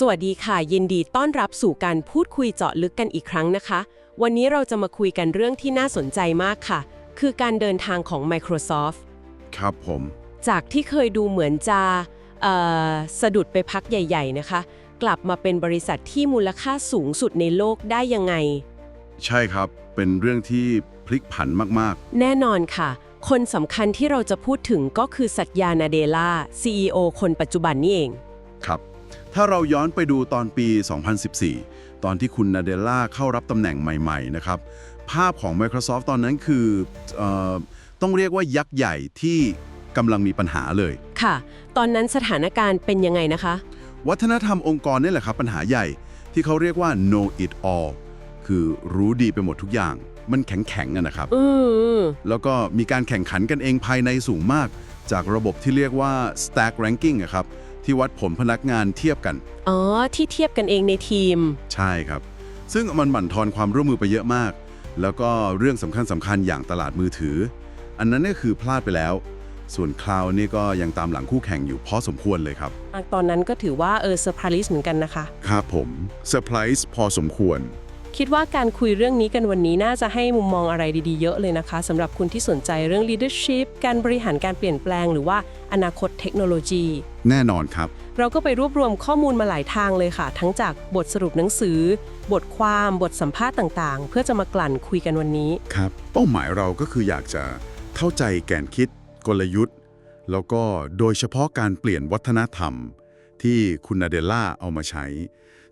สวัสดีค่ะ ยินดีต้อนรับสู่การพูดคุยเจาะลึกกันอีกครั้งนะคะ วันนี้เราจะมาคุยกันเรื่องที่น่าสนใจมากค่ะ คือการเดินทางของ Microsoft ครับผม จากที่เคยดูเหมือนจะเอ่อสะดุดไปพักใหญ่ ๆ นะคะ กลับมาเป็นบริษัทที่มูลค่าสูงสุดในโลกได้ยังไง ใช่ครับเป็นเรื่องที่พลิกผันมากแน่นอนค่ะ คนสำคัญที่เราจะพูดถึงก็คือสัตยานาเดล่า CEO คนปัจจุบันนี่เองๆครับ ถ้าเราย้อนไปดูตอนปี 2014 ตอนที่คุณนาเดลล่าเข้ารับตำแหน่งใหม่ ๆ นะครับ ภาพของ Microsoft ตอนนั้นคือเออต้องเรียกว่ายักษ์ใหญ่ที่กำลังมีปัญหาเลย ค่ะ ตอนนั้นสถานการณ์เป็นยังไงนะคะ วัฒนธรรมองค์กรนี่แหละครับปัญหาใหญ่ที่เขาเรียกว่า know it all คือรู้ดีไปหมดทุกอย่าง มันแข็งๆอะนะครับอืมแล้วก็มีการแข่งขันกันเองภายในสูงมาก จากระบบที่เรียกว่า stack ranking อะครับ ที่วัดผลพนักงานเทียบกัน อ๋อ ที่เทียบกันเองในทีม ใช่ครับ ซึ่งมันบั่นทอนความร่วมมือไปเยอะมาก แล้วก็เรื่องสำคัญสำคัญอย่างตลาดมือถือ อันนั้นเนี่ยคือพลาดไปแล้ว ส่วนคลาวนี่ก็ยังตามหลังคู่แข่งอยู่พอสมควรเลยครับ ตอนนั้นก็ถือว่าเออเซอร์ไพรส์เหมือนกันนะคะ ครับผมเซอร์ไพรส์พอสมควร คิดว่าการคุยเรื่องนี้กันวันนี้น่าจะให้มุมมองอะไรดีๆเยอะเลยนะคะสำหรับคุณที่สนใจเรื่อง leadership การบริหารการเปลี่ยนแปลง หรือว่าอนาคตเทคโนโลยี แน่นอนครับ เราก็ไปรวบรวมข้อมูลมาหลายทางเลยค่ะ ทั้งจากบทสรุปหนังสือ บทความบทสัมภาษณ์ต่างๆ เพื่อจะมากลั่นคุยกันวันนี้ ครับ เป้าหมายเราก็คืออยากจะเข้าใจแกนคิด กลยุทธ์ แล้วก็โดยเฉพาะการเปลี่ยนวัฒนธรรม ที่คุณนาเดลล่าเอามาใช้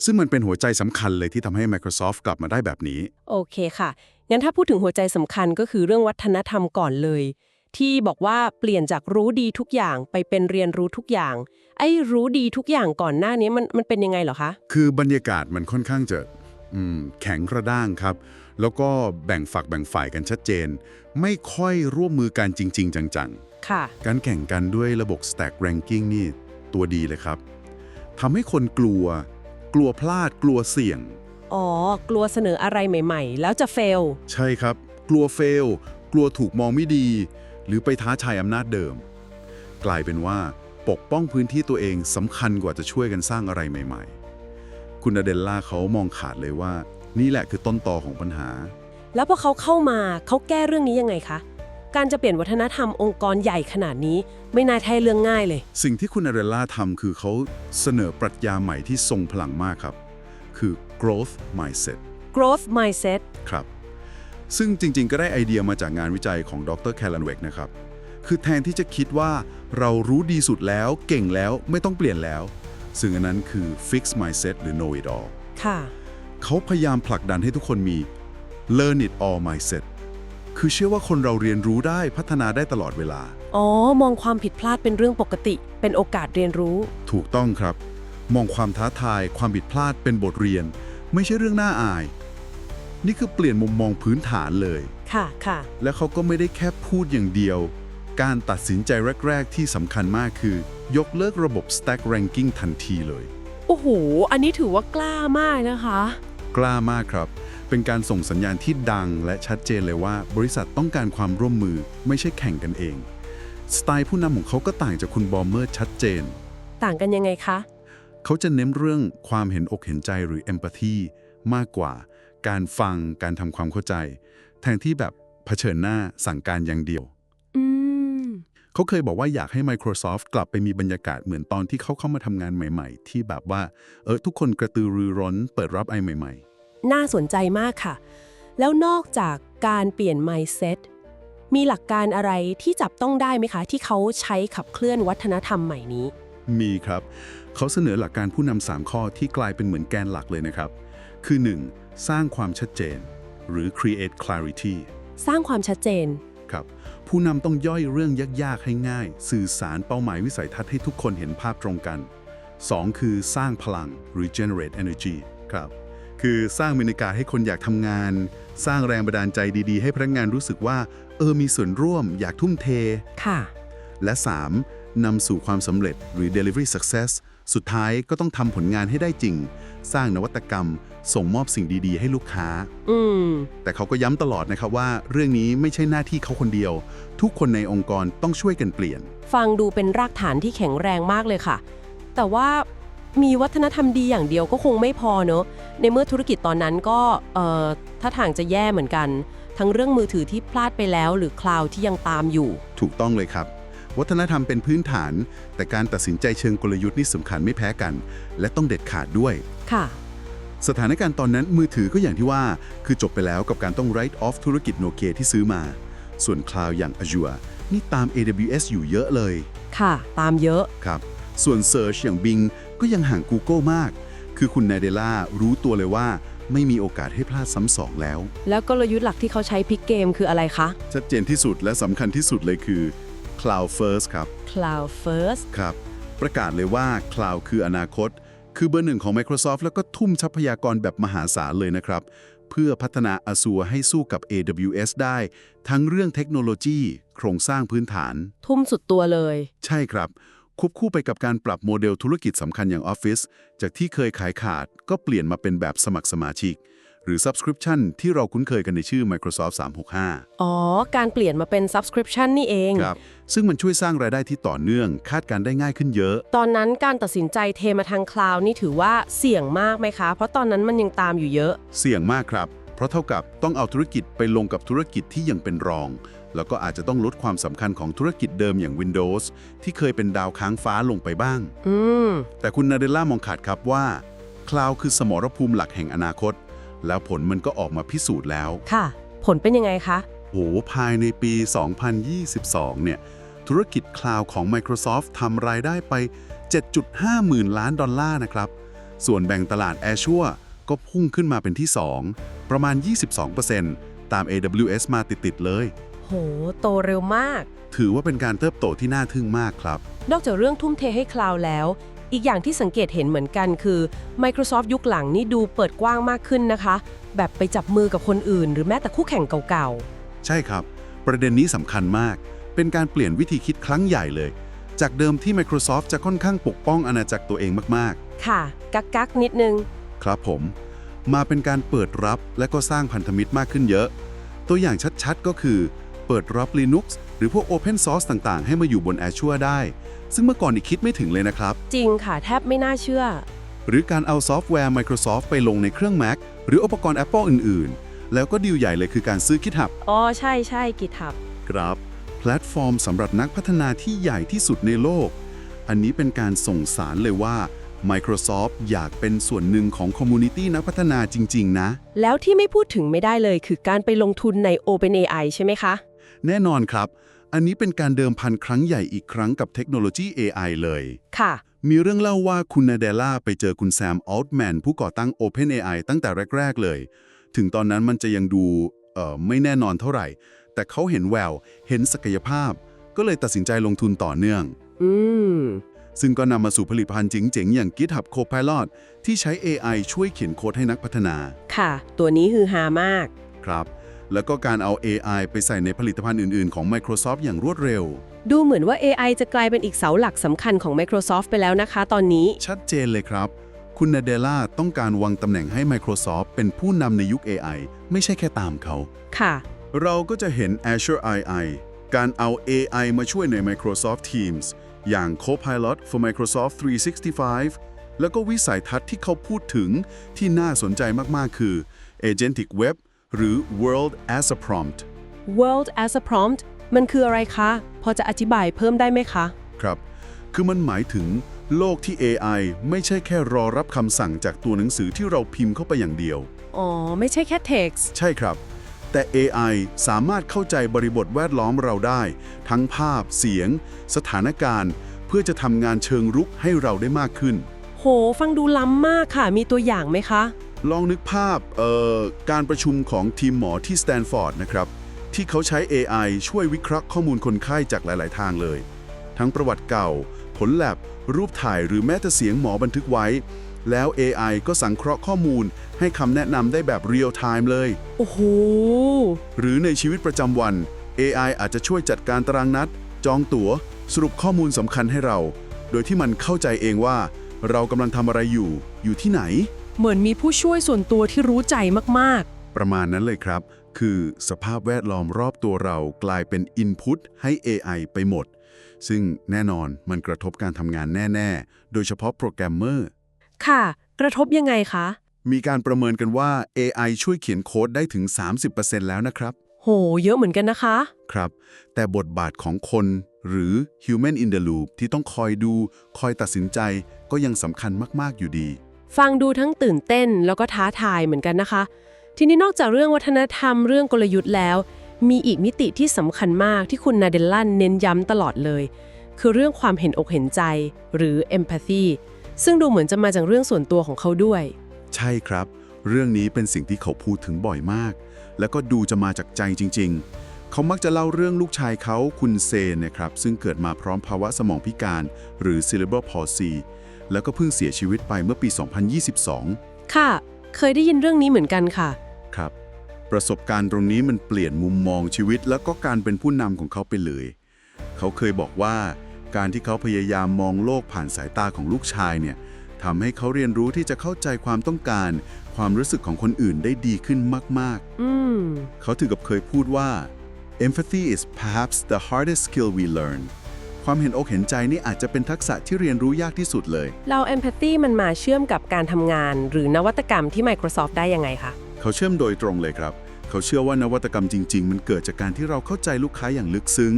ซึ่งมันเป็นหัวใจสำคัญเลยที่ทำให้ Microsoft กลับมาได้แบบนี้ โอเคค่ะ งั้นถ้าพูดถึงหัวใจสำคัญก็คือเรื่องวัฒนธรรมก่อนเลย ที่บอกว่าเปลี่ยนจากรู้ดีทุกอย่างไปเป็นเรียนรู้ทุกอย่าง ไอ้รู้ดีทุกอย่างก่อนหน้านี้มันมันเป็นยังไงเหรอคะ คือบรรยากาศมันค่อนข้างจะอืมแข็งกระด้างครับ แล้วก็แบ่งฝักแบ่งฝ่ายกันชัดเจน ไม่ค่อยร่วมมือกันจริง ๆ จังค่ะ ๆ การแข่งกันด้วยระบบ Stack Ranking นี่ตัวดีเลยครับทำให้คนกลัว กลัวพลาดกลัวเสี่ยง อ๋อ กลัวเสนออะไรใหม่ๆ แล้วจะเฟล ใช่ครับ กลัวเฟล กลัวถูกมองไม่ดี หรือไปท้าทายอำนาจเดิม กลายเป็นว่า ปกป้องพื้นที่ตัวเองสำคัญกว่าจะช่วยกันสร้างอะไรใหม่ ๆ คุณอเดลล่าเขามองขาดเลยว่า นี่แหละคือต้นตอของปัญหา แล้วพอเขาเข้ามาเขาแก้เรื่องนี้ยังไงคะ การจะเปลี่ยนวัฒนธรรมองค์กรใหญ่ขนาดนี้ ไม่น่าใช่เรื่องง่ายเลย สิ่งที่คุณอเดลล่าทำคือเขาเสนอปรัชญาใหม่ที่ทรงพลังมากครับ คือ growth mindset growth mindset ครับ ซึ่งจริงๆ ก็ได้ไอเดียมาจากงานวิจัยของดรแคลลันเวกนะครับ คือแทนที่จะคิดว่าเรารู้ดีสุดแล้วเก่งแล้วไม่ต้องเปลี่ยนแล้ว ซึ่งอันนั้นคือ fix mindset หรือ know it all ค่ะ เขาพยายามผลักดันให้ทุกคนมี learn it all mindset คือเชื่อว่าคนเราเรียนรู้ได้พัฒนาได้ตลอดเวลา อ๋อ มองความผิดพลาดเป็นเรื่องปกติ เป็นโอกาสเรียนรู้ ถูกต้องครับ มองความท้าทาย ความผิดพลาดเป็นบทเรียน ไม่ใช่เรื่องน่าอาย นี่คือเปลี่ยนมุมมองพื้นฐานเลย ค่ะค่ะ และเขาก็ไม่ได้แค่พูดอย่างเดียว การตัดสินใจแรก ๆ ที่สำคัญมากคือ ยกเลิกระบบ stack ranking ทันทีเลย โอ้โห อันนี้ถือว่ากล้ามากนะคะ กล้ามากครับ เป็นการส่งสัญญาณที่ดังและชัดเจนเลยว่า บริษัทต้องการความร่วมมือไม่ใช่แข่งกันเอง สไตล์ผู้นำของเขาก็ต่างจากคุณบอมเมอร์ชัดเจน ต่างกันยังไงคะ เขาจะเน้นเรื่องความเห็นอกเห็นใจหรือ empathy มากกว่า การฟังการทำความเข้าใจ แทนที่แบบเผชิญหน้าสั่งการอย่างเดียวเขาเคยบอกว่าอยากให้ Microsoft กลับไปมีบรรยากาศเหมือนตอนที่เขาเข้ามาทำงานใหม่ ๆ ที่แบบว่า เออทุกคนกระตือรือร้นเปิดรับไอใหม่ น่าสนใจมากค่ะ แล้วนอกจากการเปลี่ยน mindset มีหลักการอะไรที่จับต้องได้ไหมคะ ที่เขาใช้ขับเคลื่อนวัฒนธรรมใหม่นี้ๆมีครับ เขาเสนอหลักการผู้นำสามข้อที่กลายเป็นเหมือนแกนหลักเลยนะครับ คือ 1. สร้างความชัดเจน หรือ create clarity สร้างความชัดเจนครับผู้นำต้องย่อยเรื่องยากๆให้ง่าย สื่อสารเป้าหมายวิสัยทัศน์ให้ทุกคนเห็นภาพตรงกัน 2. คือสร้างพลังหรือ generate energy ครับ คือสร้างบรรยากาศให้คนอยากทำงาน สร้างแรงบันดาลใจดีๆ ให้พนักงานรู้สึกว่า เออมีส่วนร่วมอยากทุ่มเท ค่ะ และ 3. นำสู่ความสำเร็จหรือ delivery success สุดท้ายก็ต้องทำผลงานให้ได้จริง สร้างนวัตกรรม ส่งมอบสิ่งดีๆ ให้ลูกค้า อืม แต่เขาก็ย้ำตลอดนะครับว่า เรื่องนี้ไม่ใช่หน้าที่เขาคนเดียว ทุกคนในองค์กรต้องช่วยกันเปลี่ยน ฟังดูเป็นรากฐานที่แข็งแรงมากเลยค่ะ แต่ว่า มีวัฒนธรรมดีอย่างเดียวก็คงไม่พอเนอะในเมื่อธุรกิจตอนนั้นก็เอ่อถ้าทางจะแย่เหมือนกัน ทั้งเรื่องมือถือที่พลาดไปแล้ว หรือคลาวด์ที่ยังตามอยู่ ถูกต้องเลยครับ วัฒนธรรมเป็นพื้นฐาน แต่การตัดสินใจเชิงกลยุทธ์นี่สำคัญไม่แพ้กัน และต้องเด็ดขาดด้วย ค่ะ สถานการณ์ตอนนั้นมือถือก็อย่างที่ว่า คือจบไปแล้วกับการต้อง write off ธุรกิจโนเกียที่ซื้อมา ส่วนคลาวอย่าง Azure นี่ตาม AWS อยู่เยอะเลย ค่ะ ตามเยอะ ครับ ส่วน Search อย่าง Bing ก็ยังห่าง Google มาก คือคุณนาเดล่ารู้ตัวเลยว่าไม่มีโอกาสให้พลาดซ้ำสองแล้ว แล้วกลยุทธ์หลักที่เขาใช้พลิกเกมคืออะไรคะ ชัดเจนที่สุดและสำคัญที่สุดเลยคือ Cloud First ครับ Cloud First ครับ ประกาศเลยว่า Cloud คืออนาคต คือเบอร์หนึ่งของ Microsoft แล้วก็ทุ่มทรัพยากรแบบมหาศาลเลยนะครับ เพื่อพัฒนา Azure ให้สู้กับ AWS ได้ ทั้งเรื่องเทคโนโลยี โครงสร้างพื้นฐาน ทุ่มสุดตัวเลย ใช่ครับ ควบคู่ไปกับการปรับโมเดลธุรกิจสำคัญอย่าง Office จากที่เคยขายขาดก็เปลี่ยนมาเป็นแบบสมัครสมาชิก หรือ Subscription ที่เราคุ้นเคยกันในชื่อ Microsoft 365 อ๋อ การเปลี่ยนมาเป็น subscription นี่เองครับซึ่งมันช่วยสร้างรายได้ที่ต่อเนื่อง คาดการณ์ได้ง่ายขึ้นเยอะ ตอนนั้นการตัดสินใจเทมาทางคลาวนี่ถือว่าเสี่ยงมากไหมคะ เพราะตอนนั้นมันยังตามอยู่เยอะ เสี่ยงมากครับ เพราะเท่ากับต้องเอาธุรกิจไปลงกับธุรกิจที่ยังเป็นรอง แล้วก็อาจจะต้องลดความสำคัญของธุรกิจเดิมอย่าง Windows ที่เคยเป็นดาวค้างฟ้าลงไปบ้างอืมแต่คุณนาเดลล่ามองขาดครับว่าคลาวคือสมรภูมิหลักแห่งอนาคต แล้วผลมันก็ออกมาพิสูจน์แล้ว ค่ะ ผลเป็นยังไงคะโอ้ภายในปี 2022 เนี่ย ธุรกิจคลาวของ Microsoft ทำรายได้ไป 7.5 หมื่นล้านดอลลาร์นะครับ ส่วนแบ่งตลาด Azure ก็พุ่งขึ้นมาเป็นที่ 2 ประมาณ 22%ตาม AWS มาติด ๆ เลย โห โตเร็วมาก ถือว่าเป็นการเติบโตที่น่าทึ่งมากครับ นอกจากเรื่องทุ่มเทให้คลาวแล้ว อีกอย่างที่สังเกตเห็นเหมือนกันคือ Microsoft ยุคหลังนี่ดูเปิดกว้างมากขึ้นนะคะ แบบไปจับมือกับคนอื่น หรือแม้แต่คู่แข่งเก่าใช่ครับ ประเด็นนี้สำคัญมาก เป็นการเปลี่ยนวิธีคิดครั้งใหญ่เลย จากเดิมที่ Microsoft จะค่อนข้างปกป้องอาณาจักรตัวเองมากๆ ค่ะ กักกักๆนิดนึง ๆ ครับผม มาเป็นการเปิดรับและก็สร้างพันธมิตรมากขึ้นเยอะ ตัวอย่างชัดๆก็คือ เปิดรับ Linux หรือพวก Open Source ต่างๆ ให้มาอยู่บน Azure ได้ ซึ่งเมื่อก่อนนี่คิดไม่ถึงเลยนะครับ จริงค่ะแทบไม่น่าเชื่อ หรือการเอาซอฟต์แวร์ Microsoft ไปลงในเครื่อง Mac หรืออุปกรณ์ Apple อื่นๆ แล้วก็ดีลใหญ่เลยคือการซื้อ GitHub อ๋อใช่ใช่กิทับครับ แพลตฟอร์มสำหรับนักพัฒนาที่ใหญ่ที่สุดในโลก อันนี้เป็นการส่งสารเลยว่า Microsoft อยากเป็นส่วนหนึ่งของคอมมูนิตี้นักพัฒนาจริง ๆ นะ แล้วที่ไม่พูดถึงไม่ได้เลยคือการไปลงทุนใน OpenAI ใช่ไหมคะ แน่นอนครับ อันนี้เป็นการเดิมพันครั้งใหญ่อีกครั้งกับเทคโนโลยี AI เลย ค่ะ มีเรื่องเล่าว่าคุณนาเดล่าไปเจอคุณแซมอัลต์แมนผู้ก่อตั้ง OpenAI ตั้งแต่แรก ๆ เลย ถึงตอนนั้นมันจะยังดูเอ่อไม่แน่นอนเท่าไหร่ แต่เขาเห็นแวว เห็นศักยภาพ ก็เลยตัดสินใจลงทุนต่อเนื่อง อืม ซึ่งก็นำมาสู่ผลิตภัณฑ์เจ๋งๆ อย่าง GitHub Copilot ที่ใช้ AI ช่วยเขียนโค้ดให้นักพัฒนา ค่ะ ตัวนี้ฮือฮามาก ครับ แล้วก็การเอา AI ไปใส่ในผลิตภัณฑ์อื่น ๆ ของ Microsoft อย่างรวดเร็ว ดูเหมือนว่า AI จะกลายเป็นอีกเสาหลักสำคัญของ Microsoft ไปแล้วนะคะ ตอนนี้ ชัดเจนเลยครับ คุณนาเดล่าต้องการวางตำแหน่งให้ Microsoft เป็นผู้นำในยุค AI ไม่ใช่แค่ตามเขา ค่ะ เราก็จะเห็น Azure AI การเอา AI มาช่วยใน Microsoft Teams อย่าง Copilot for Microsoft 365 แล้วก็วิสัยทัศน์ที่เขาพูดถึงที่น่าสนใจมาก ๆ คือ Agentic Web หรือ World as a Prompt World as a prompt มันคืออะไรคะ พอจะอธิบายเพิ่มได้ไหมคะ ครับ คือมันหมายถึงโลกที่ AI ไม่ใช่แค่รอรับคำสั่งจากตัวหนังสือที่เราพิมพ์เข้าไปอย่างเดียว อ๋อ ไม่ใช่แค่ text ใช่ครับ แต่ AI สามารถเข้าใจบริบทแวดล้อมเราได้ ทั้งภาพ เสียง สถานการณ์ เพื่อจะทำงานเชิงรุกให้เราได้มากขึ้น โห ฟังดูล้ำมากค่ะ มีตัวอย่างไหมคะ ลองนึกภาพเอ่อการประชุมของทีมหมอที่สแตนฟอร์ดนะครับ ที่เขาใช้ AI ช่วยวิเคราะห์ข้อมูลคนไข้จากหลาย ๆ ทางเลย ทั้งประวัติเก่า ผลแลบ รูปถ่ายหรือแม้แต่เสียงหมอบันทึกไว้ แล้ว AI ก็สังเคราะห์ข้อมูล ให้คำแนะนำได้แบบเรียลไทม์เลย โอ้โห หรือในชีวิตประจำวัน AI อาจจะช่วยจัดการตารางนัด จองตั๋ว สรุปข้อมูลสำคัญให้เรา โดยที่มันเข้าใจเองว่า เรากำลังทำอะไรอยู่ อยู่ที่ไหน เหมือนมีผู้ช่วยส่วนตัวที่รู้ใจมากประมาณนั้นเลยครับ คือสภาพแวดล้อมรอบตัวเรากลายเป็น Input ให้ AI ไปหมด ซึ่งแน่นอนมันกระทบการทำงานแน่ ๆ โดยเฉพาะโปรแกรมเมอร์ ค่ะ กระทบยังไงคะ มีการประเมินกันว่า AI ช่วยเขียนโค้ดได้ถึง 30%แล้วนะครับ โห เยอะเหมือนกันนะคะ ครับ แต่บทบาทของคนหรือ human in the loop ที่ต้องคอยดู คอยตัดสินใจก็ยังสำคัญมาก ๆ อยู่ดี ฟังดูทั้งตื่นเต้นแล้วก็ท้าทายเหมือนกันนะคะ ทีนี้นอกจากเรื่องวัฒนธรรมเรื่องกลยุทธ์แล้ว มีอีกมิติที่สำคัญมากที่คุณนาเดลลันเน้นย้ำตลอดเลย คือเรื่องความเห็นอกเห็นใจ หรือ empathy ซึ่งดูเหมือนจะมาจากเรื่องส่วนตัวของเขาด้วย ใช่ครับ เรื่องนี้เป็นสิ่งที่เขาพูดถึงบ่อยมาก แล้วก็ดูจะมาจากใจจริง ๆ เขามักจะเล่าเรื่องลูกชายเขาคุณเซนนะครับซึ่งเกิดมาพร้อมภาวะสมองพิการ หรือ cerebral palsy แล้วก็เพิ่งเสียชีวิตไปเมื่อปี 2022 ค่ะ เคยได้ยินเรื่องนี้เหมือนกันค่ะ ครับ ประสบการณ์ตรงนี้มันเปลี่ยนมุมมองชีวิต แล้วก็การเป็นผู้นำของเขาไปเลย เขาเคยบอกว่าการที่เขาพยายามมองโลกผ่านสายตาของลูกชายเนี่ยทำให้เขาเรียนรู้ที่จะเข้าใจความต้องการ ความรู้สึกของคนอื่นได้ดีขึ้นมาก อืม ๆ เขาถึงกับเคยพูดว่า empathy is perhaps the hardest skill we learn ความเห็นอกเห็นใจนี่อาจจะเป็นทักษะที่เรียนรู้ยากที่สุดเลย เรา empathy มันมาเชื่อมกับการทำงาน หรือนวัตกรรมที่ Microsoft ได้ยังไงคะ เขาเชื่อมโดยตรงเลยครับ เขาเชื่อว่านวัตกรรมจริง ๆ มันเกิดจากการที่เราเข้าใจลูกค้าอย่างลึกซึ้ง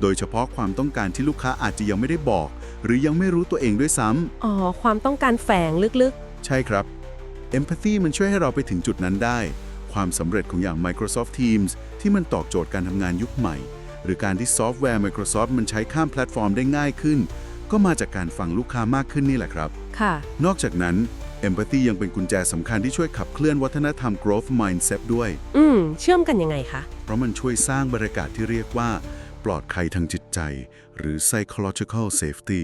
โดยเฉพาะความต้องการที่ลูกค้าอาจจะยังไม่ได้บอก หรือยังไม่รู้ตัวเองด้วยซ้ำอ๋อ ความต้องการแฝงลึกใช่ครับ Empathy มันช่วยให้เราไปถึงจุดนั้นได้ ความสำเร็จของอย่าง Microsoft Teams ที่มันตอบโจทย์การทำงานยุคใหม่ หรือการที่ซอฟต์แวร์ Microsoft มันใช้ข้ามแพลตฟอร์มได้ง่ายขึ้น ก็มาจากการฟังลูกค้ามากขึ้นนี่แหละครับๆค่ะ นอกจากนั้น Empathy ยังเป็นกุญแจสำคัญที่ช่วยขับเคลื่อนวัฒนธรรม growth mindset ด้วย อืม เชื่อมกันยังไงคะ เพราะมันช่วยสร้างบรรยากาศที่เรียกว่า ปลอดภัยทางจิตใจ หรือ psychological safety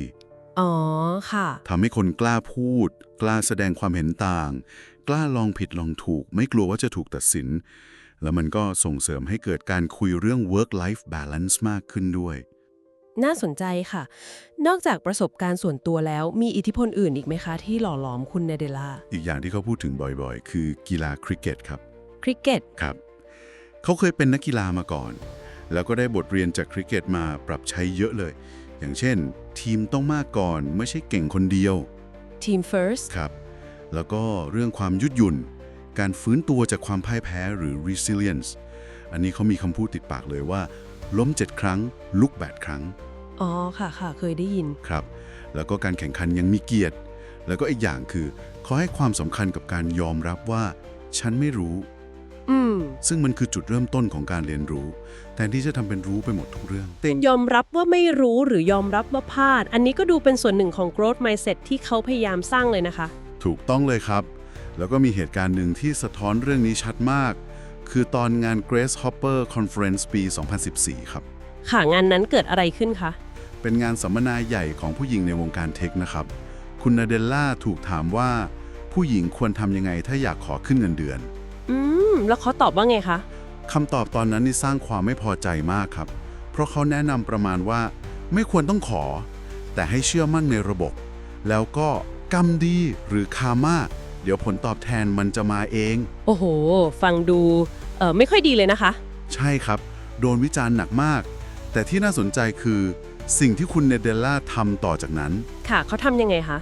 อ๋อ ค่ะ ทำให้คนกล้าพูด กล้าแสดงความเห็นต่าง กล้าลองผิดลองถูก ไม่กลัวว่าจะถูกตัดสิน แล้วมันก็ส่งเสริมให้เกิดการคุยเรื่อง work life balance มากขึ้นด้วย น่าสนใจค่ะ นอกจากประสบการณ์ส่วนตัวแล้ว มีอิทธิพลอื่นอีกไหมคะ ที่หล่อหลอมคุณเนเดล่า อีกอย่างที่เขาพูดถึงบ่อยๆ คือกีฬาคริกเก็ตครับ คริกเก็ต ครับ เขาเคยเป็นนักกีฬามาก่อน แล้วก็ได้บทเรียนจากคริกเก็ตมาปรับใช้เยอะเลย อย่างเช่น ทีมต้องมากก่อนไม่ใช่เก่งคนเดียว ทีม first ครับ แล้วก็เรื่องความยืดหยุ่น การฟื้นตัวจากความพ่ายแพ้หรือ resilience อันนี้เขามีคำพูดติดปากเลยว่า ล้ม 7 ครั้ง ลุก 8 ครั้ง อ๋อ ค่ะค่ะเคยได้ยิน ครับ แล้วก็การแข่งขันยังมีเกียรติ แล้วก็อีกอย่างคือเขาให้ความสำคัญกับการยอมรับว่า ฉันไม่รู้ อืม ซึ่งมันคือจุดเริ่มต้นของการเรียนรู้ แทนที่จะทำเป็นรู้ไปหมดทุกเรื่องยอมรับว่าไม่รู้หรือยอมรับว่าพลาด อันนี้ก็ดูเป็นส่วนหนึ่งของ growth mindset ที่เขาพยายามสร้างเลยนะคะ ถูกต้องเลยครับ แล้วก็มีเหตุการณ์หนึ่งที่สะท้อนเรื่องนี้ชัดมาก คือตอนงาน Grace Hopper Conference ปี 2014 ครับ ค่ะ งานนั้นเกิดอะไรขึ้นคะ เป็นงานสัมมนาใหญ่ของผู้หญิงในวงการเทคนะครับ คุณนาเดลล่าถูกถามว่า ผู้หญิงควรทำยังไงถ้าอยากขอขึ้นเงินเดือน อืม แล้วเขาตอบว่าไงคะ คำตอบตอนนั้นนี่สร้างความไม่พอใจมากครับ เพราะเขาแนะนำประมาณว่า ไม่ควรต้องขอ แต่ให้เชื่อมั่นในระบบ แล้วก็กรรมดีหรือคามา เดี๋ยวผลตอบแทนมันจะมาเอง โอ้โห ฟังดูเออไม่ค่อยดีเลยนะคะ ใช่ครับ โดนวิจารณ์หนักมาก แต่ที่น่าสนใจคือ สิ่งที่คุณเนเดลล่าทำต่อจากนั้น ค่ะเขาทำยังไงคะ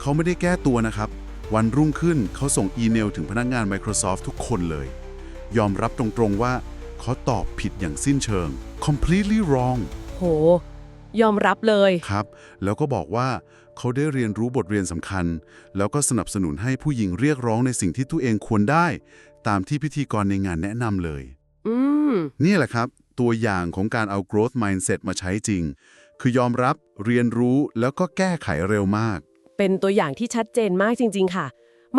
เขาไม่ได้แก้ตัวนะครับ วันรุ่งขึ้นเขาส่งอีเมลถึงพนักงาน Microsoft ทุกคนเลย ยอมรับตรงๆว่าเขาตอบผิดอย่างสิ้นเชิง completely wrong โห ยอมรับเลย ครับ แล้วก็บอกว่า เขาได้เรียนรู้บทเรียนสำคัญ แล้วก็สนับสนุนให้ผู้หญิงเรียกร้องในสิ่งที่ตัวเองควรได้ ตามที่พิธีกรในงานแนะนำเลย อืม นี่แหละครับ ตัวอย่างของการเอา growth mindset มาใช้จริง คือยอมรับเรียนรู้แล้วก็แก้ไขเร็วมาก เป็นตัวอย่างที่ชัดเจนมากจริง ๆ ค่ะ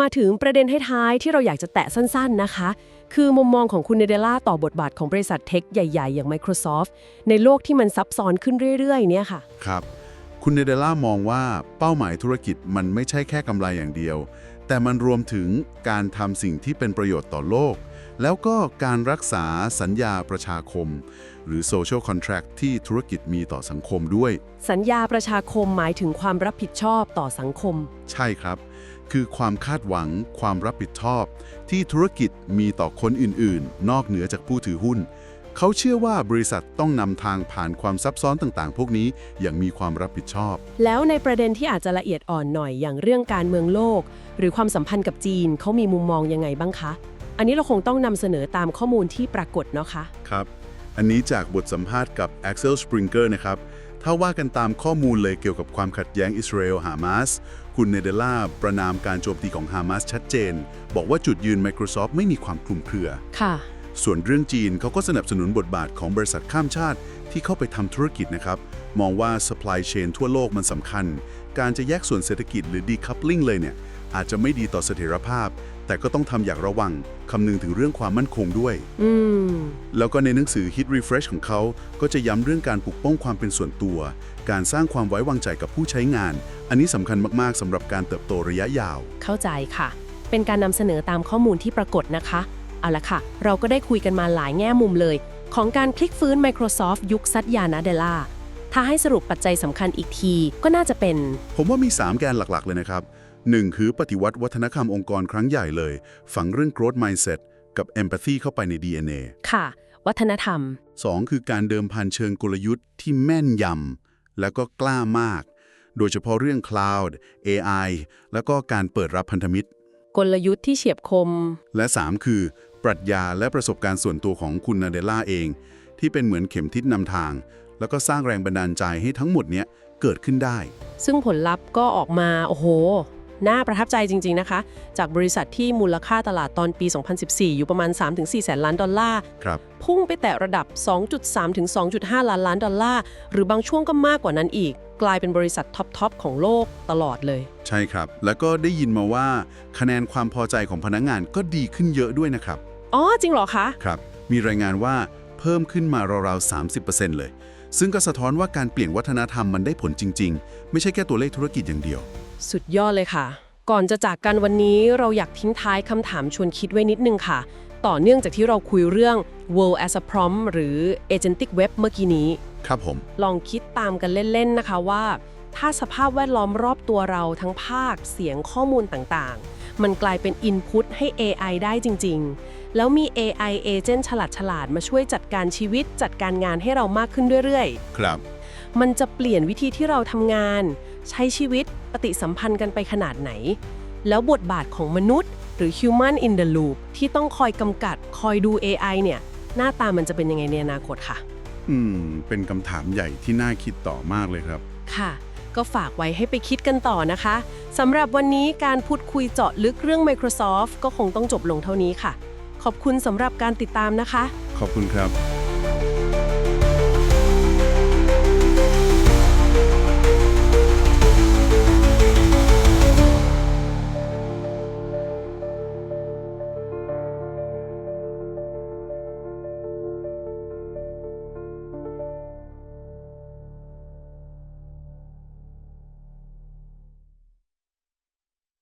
มาถึงประเด็นท้ายๆที่เราอยากจะแตะสั้นๆนะคะ คือมุมมองของคุณเนเดล่าต่อบทบาทของบริษัทเทคใหญ่ ๆ อย่าง Microsoft ในโลกที่มันซับซ้อนขึ้นเรื่อยๆ เนี่ยค่ะ ครับ คุณเนเดล่ามองว่าเป้าหมายธุรกิจมันไม่ใช่แค่กำไรอย่างเดียว แต่มันรวมถึงการทำสิ่งที่เป็นประโยชน์ต่อโลก แล้วก็การรักษาสัญญาประชาคม หรือ social contract ที่ธุรกิจมีต่อสังคมด้วย สัญญาประชาคมหมายถึงความรับผิดชอบต่อสังคม ใช่ครับ คือความคาดหวัง ความรับผิดชอบ ที่ธุรกิจมีต่อคนอื่นๆ นอกเหนือจากผู้ถือหุ้น เขาเชื่อว่าบริษัทต้องนำทางผ่านความซับซ้อนต่างๆ พวกนี้อย่างมีความรับผิดชอบ แล้วในประเด็นที่อาจจะละเอียดอ่อนหน่อยอย่างเรื่องการเมืองโลก หรือความสัมพันธ์กับจีนเขามีมุมมองยังไงบ้างคะ อันนี้เราคงต้องนำเสนอตามข้อมูลที่ปรากฏเนาะคะครับ อันนี้จากบทสัมภาษณ์กับ Axel Springer นะครับถ้าว่ากันตามข้อมูลเลยเกี่ยวกับความขัดแย้งอิสราเอลฮามาสคุณเนเดล่าประนามการโจมตีของฮามาสชัดเจน บอกว่าจุดยืน Microsoft ไม่มีความคลุมเครือค่ะ ส่วนเรื่องจีนเขาก็สนับสนุนบทบาทของบริษัทข้ามชาติที่เข้าไปทำธุรกิจนะครับ มองว่า supply chain ทั่วโลกมันสำคัญ การจะแยกส่วนเศรษฐกิจหรือ decoupling เลยเนี่ย อาจจะไม่ดีต่อเสถียรภาพ แต่ก็ต้องทำอย่างระวังคำนึงถึงเรื่องความมั่นคงด้วยอืมแล้วก็ในหนังสือ Hit Refresh ของเขา ก็จะย้ำเรื่องการปกป้องความเป็นส่วนตัว การสร้างความไว้วางใจกับผู้ใช้งาน อันนี้สำคัญมากๆสำหรับการเติบโตระยะยาว เข้าใจค่ะ เป็นการนำเสนอตามข้อมูลที่ปรากฏนะคะ เอาละค่ะ เราก็ได้คุยกันมาหลายแง่มุมเลย ของการพลิกฟื้น Microsoft ยุคซัตยานาเดล่าถ้าให้สรุปปัจจัยสำคัญอีกทีก็น่าจะเป็น ผมว่ามี 3 แกนหลักๆ เลยนะครับ 1. คือปฏิวัติวัฒนธรรมองค์กรครั้งใหญ่เลย ฝังเรื่อง growth mindset กับ empathy เข้าไปใน DNA ค่ะ วัฒนธรรม 2. คือการเดิมพันเชิงกลยุทธ์ที่แม่นยำแล้วก็กล้ามาก โดยเฉพาะเรื่อง cloud AI แล้วก็การเปิดรับพันธมิตร กลยุทธ์ที่เฉียบคม และ 3 คือ ปรัชญาและประสบการณ์ส่วนตัวของคุณนาเดล่าเอง ที่เป็นเหมือนเข็มทิศนำทาง แล้วก็สร้างแรงบันดาลใจให้ทั้งหมดเนี้ยเกิดขึ้นได้ ซึ่งผลลัพธ์ก็ออกมา โอ้โห น่าประทับใจจริง ๆ นะคะ จากบริษัทที่มูลค่าตลาดตอนปี 2014 อยู่ประมาณ 3-4 แสนล้านดอลลาร์ ครับ พุ่งไปแตะระดับ 2.3 ถึง 2.5 ล้านล้านดอลลาร์ หรือบางช่วงก็มากกว่านั้นอีก กลายเป็นบริษัทท็อปๆของโลกตลอดเลย ใช่ครับ แล้วก็ได้ยินมาว่า คะแนนความพอใจของพนักงานก็ดีขึ้นเยอะด้วยนะครับ อ๋อ จริงเหรอคะ ครับ มีรายงานว่าเพิ่มขึ้นมาราวๆ 30%เลย ซึ่งก็สะท้อนว่าการเปลี่ยนวัฒนธรรมมันได้ผลจริง ๆ ไม่ใช่แค่ตัวเลขธุรกิจอย่างเดียว สุดยอดเลยค่ะ ก่อนจะจากกันวันนี้เราอยากทิ้งท้ายคำถามชวนคิดไว้นิดนึงค่ะ ต่อเนื่องจากที่เราคุยเรื่อง world as a prompt หรือ agentic web เมื่อกี้นี้ ครับผม ลองคิดตามกันเล่น ๆ นะคะว่า ถ้าสภาพแวดล้อมรอบตัวเราทั้งภาคเสียงข้อมูลต่างๆ มันกลายเป็น Input ให้ AI ได้จริง ๆ แล้วมี AI agent ฉลาดๆมาช่วยจัดการชีวิตจัดการงานให้เรามากขึ้นเรื่อยครับๆมันจะเปลี่ยนวิธีที่เราทำงาน ใช้ชีวิตปฏิสัมพันธ์กันไปขนาดไหน แล้วบทบาทของมนุษย์ หรือ Human in the Loop ที่ต้องคอยกำกัดคอยดู AI เนี่ย หน้าตามันจะเป็นยังไงในอนาคตค่ะ อืม เป็นคำถามใหญ่ที่น่าคิดต่อมากเลยครับ ค่ะ ก็ฝากไว้ให้ไปคิดกันต่อนะคะสำหรับวันนี้การพูดคุยเจาะลึกเรื่อง Microsoft ก็คงต้องจบลงเท่านี้ค่ะ ขอบคุณสำหรับการติดตามนะคะ ขอบคุณครับ